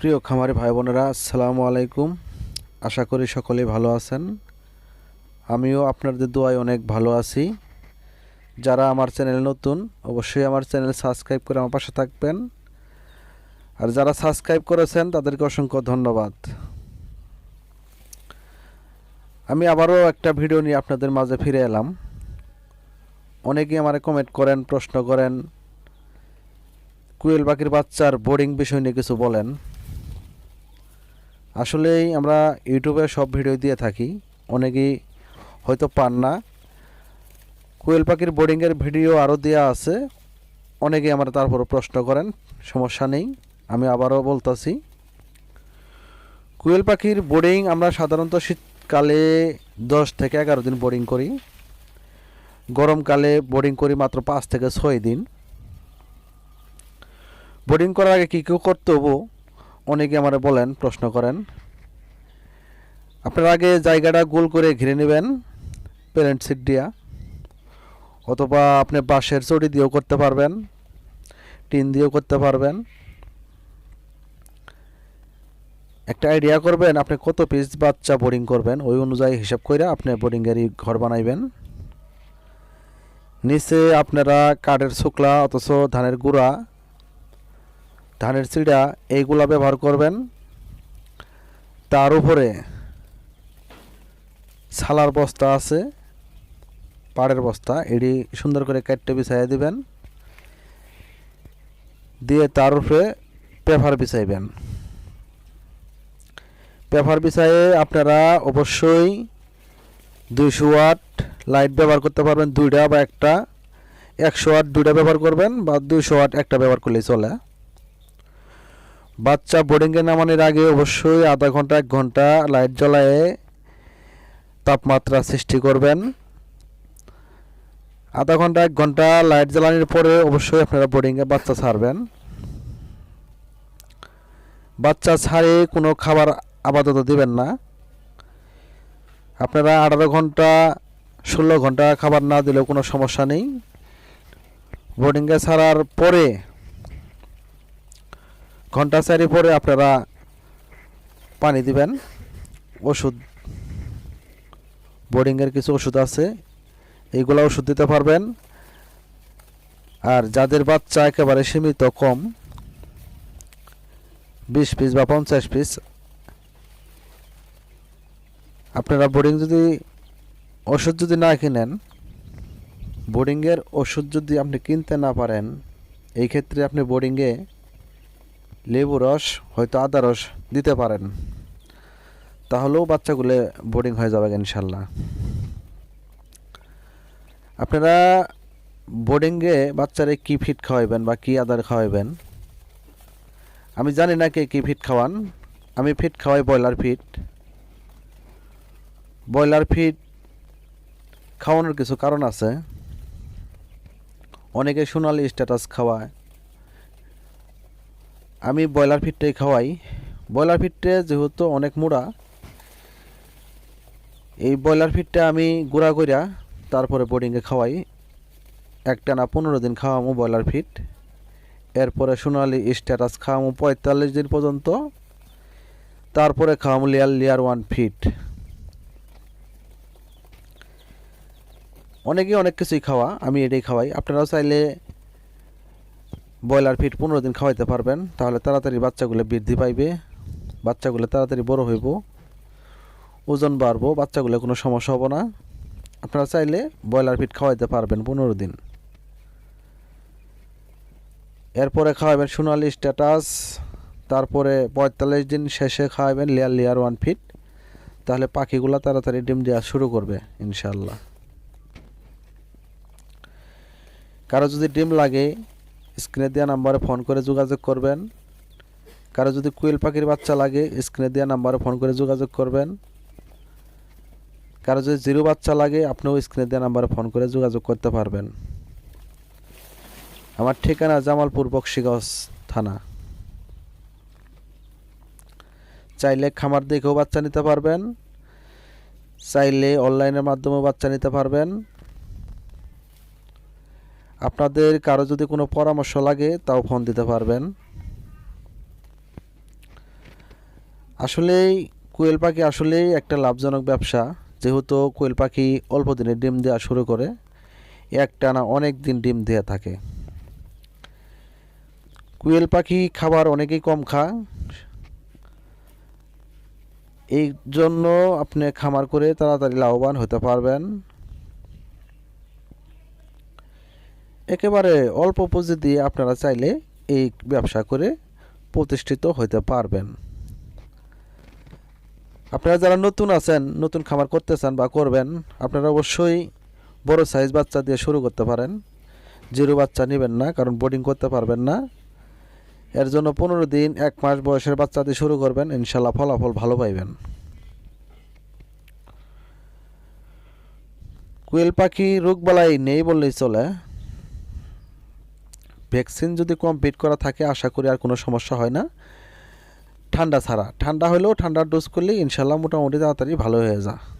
প্রিয় খামারি ভাই বোনেরা আসসালামু আলাইকুম। আশা করি সকলেই ভালো আছেন। আমিও আপনাদের দোয়ায় অনেক ভালো আছি। যারা আমার চ্যানেল নতুন, অবশ্যই আমার চ্যানেল সাবস্ক্রাইব করে আমার পাশে থাকবেন। আর যারা সাবস্ক্রাইব করেছেন, তাদেরকে অসংখ্য ধন্যবাদ। আমি আবারও একটা ভিডিও নিয়ে আপনাদের মাঝে ফিরে এলাম। অনেকেই আমারে কমেন্ট করেন, প্রশ্ন করেন, কুয়েল পাখির বাচ্চার বোর্ডিং বিষয় নিয়ে কিছু বলেন। আসলেই আমরা ইউটিউবে সব ভিডিও দিয়ে থাকি। অনেকেই হয়তো পান না। কোয়েল পাখির বোর্ডিংয়ের ভিডিও আরও দেওয়া আছে। অনেকেই আমরা তারপরও প্রশ্ন করেন, সমস্যা নেই, আমি আবারও বলতাছি। কোয়েল পাখির বোর্ডিং আমরা সাধারণত শীতকালে দশ থেকে এগারো দিন বোর্ডিং করি। গরমকালে বোর্ডিং করি মাত্র পাঁচ থেকে ছয় দিন। বোর্ডিং করার আগে কী কী করতে হব? অনেকে আমার বলেন, প্রশ্ন করেন। আপনার আগে জায়গাটা গোল করে ঘিরে নেবেন প্যারেন্ট সিট দিয়া, অথবা আপনি বাঁশের চড়ি দিয়েও করতে পারবেন, টিন দিয়েও করতে পারবেন। একটা আইডিয়া করবেন, আপনি কত পিস বাচ্চা বোর্ডিং করবেন, ওই অনুযায়ী হিসাব করে আপনি বোর্ডিংয়েরই ঘর বানাইবেন। নিচে আপনারা কাঠের শুকলা, অথচ ধানের গুঁড়া ধানের চিড়া এইগুলা ব্যবহার করবেন। তার উপরে ছালার বস্তা আছে, পাড়ের বস্তা, এটি সুন্দর করে কাটতে বিছাইয়া দিবেন। দিয়ে তার উপরে পেপার বিছাইবেন। পেপার বিছাইয়ে আপনারা অবশ্যই দুইশো ওয়াট লাইট ব্যবহার করতে পারবেন, দুইটা বা একটা। একশো ওয়াট দুইটা ব্যবহার করবেন বা দুইশো ওয়াট একটা ব্যবহার করলেই চলে। বাচ্চা বোর্ডিংয়ে নামানোর আগে অবশ্যই আধা ঘণ্টা, এক ঘণ্টা লাইট জ্বলায়ে তাপমাত্রা সৃষ্টি করবেন। আধা ঘণ্টা, এক ঘণ্টা লাইট জ্বালানোর পরে অবশ্যই আপনারা বোর্ডিংয়ে বাচ্চা ছাড়বেন। বাচ্চা ছাড়ে কোনো খাবার আপাতত দিবেন না। আপনারা আঠারো ঘণ্টা, ষোলো ঘণ্টা খাবার না দিলেও কোনো সমস্যা নেই। বোর্ডিংয়ে ছাড়ার পরে ঘণ্টা চারি পরে আপনারা পানি দিবেন। ওষুধ, বোর্ডিংয়ের কিছু ওষুধ আছে, এইগুলো ওষুধ দিতে পারবেন। আর যাদের বাচ্চা একেবারে সীমিত কম, বিশ পিস বা পঞ্চাশ পিস, আপনারা বোর্ডিং যদি, ওষুধ যদি না কিনেন, বোর্ডিংয়ের ওষুধ যদি আপনি কিনতে না পারেন, এই ক্ষেত্রে আপনি বোর্ডিংয়ে লেবু রস, হয়তো আদা রস দিতে পারেন। তাহলেও বাচ্চাগুলো বোর্ডিং হয়ে যাবে ইনশাল্লাহ। আপনারা বোর্ডিংয়ে বাচ্চারে কি ফিট খাওয়াইবেন বা কি আদার খাওয়াইবেন? আমি জানি না কে কী ফিট খাওয়ান। আমি ফিট খাওয়াই ব্রয়লার ফিট ব্রয়লার ফিট খাওয়ানোর কিছু কারণ আছে। অনেকে সোনালি স্ট্যাটাস খাওয়ায়। আমি ব্রয়লার ফিটটাই খাওয়াই। ব্রয়লার ফিটটা যেহেতু অনেক মোড়া, এই ব্রয়লার ফিটটা আমি গুঁড়া কইরা তারপরে বোর্ডিংয়ে খাওয়াই। একটা না পনেরো দিন খাওয়ামো ব্রয়লার ফিট এরপরে সোনালি স্ট্যাটাস খাওয়ামো পঁয়তাল্লিশ দিন পর্যন্ত। তারপরে খাওয়ামো লেয়ার লেয়ার ওয়ান ফিট অনেকেই অনেক কিছুই খাওয়া, আমি এটাই খাওয়াই। আপনারাও চাইলে ব্রয়লার ফিট পনেরো দিন খাওয়াইতে পারবেন, তাহলে তাড়াতাড়ি বাচ্চাগুলো বৃদ্ধি পাইবে। বাচ্চাগুলো তাড়াতাড়ি বড় হইব, ওজন বাড়বো, বাচ্চাগুলো কোনো সমস্যা হব না। আপনারা চাইলে ব্রয়লার ফিট খাওয়াইতে পারবেন পনেরো দিন। এরপরে খাওয়াবেন সোনালি স্ট্যাটাস, তারপরে পঁয়তাল্লিশ দিন শেষে খাওয়াবেন লেয়ার লেয়ার ওয়ান ফিট তাহলে পাখিগুলো তাড়াতাড়ি ডিম দেওয়া শুরু করবে ইনশাল্লাহ কারও যদি ডিম লাগে স্ক্রিনে দেওয়া নাম্বারে ফোন করে যোগাযোগ করবেন। কারও যদি কুয়েল পাখির বাচ্চা লাগে, স্ক্রিনে দেওয়া নাম্বারে ফোন করে যোগাযোগ করবেন। কারও যদি জিরো বাচ্চা লাগে, আপনিও স্ক্রিনে দেওয়া নাম্বারে ফোন করে যোগাযোগ করতে পারবেন। আমার ঠিকানা জামালপুর বক্সিগঞ্জ থানা। চাইলে খামার দেখেও বাচ্চা নিতে পারবেন। চাইলে অনলাইনের মাধ্যমেও বাচ্চা নিতে পারবেন। আপনাদের কারও যদি কোনো পরামর্শ লাগে, তাও ফোন দিতে পারবেন। আসলেই কোয়েল পাখি আসলেই একটা লাভজনক ব্যবসা। যেহেতু কোয়েল পাখি অল্প দিনে ডিম দেওয়া শুরু করে, একটানা অনেক দিন ডিম দেওয়া থাকে। কোয়েল পাখি খাবার অনেকেই কম খায়। এই জন্য আপনি খামার করে তাড়াতাড়ি লাভবান হতে পারবেন। একেবারে অল্প পুঁজি দিয়ে আপনারা চাইলে এই ব্যবসা করে প্রতিষ্ঠিত হতে পারবেন। আপনারা যারা নতুন আছেন, নতুন খামার করতে চান বা করবেন, আপনারা অবশ্যই বড় সাইজ বাচ্চা দিয়ে শুরু করতে পারেন। জিরো বাচ্চা নেবেন না, কারণ বোর্ডিং করতে পারবেন না। এর জন্য পনেরো দিন, এক মাস বয়সের বাচ্চা দিয়ে শুরু করবেন ইনশাল্লাহ ফলাফল ভালো পাইবেন। কোয়েল পাখি রোগবালাই নেই বললেই চলে। ভ্যাকসিন যদি কমপ্লিট করা থাকে, আশা করি আর কোনো সমস্যা হয় না। ঠান্ডা ছাড়া। ঠান্ডা হলেও ঠান্ডার ডোজ করলে ইনশাল্লাহ মোটামুটি তাড়াতাড়ি ভালো হয়ে যায়।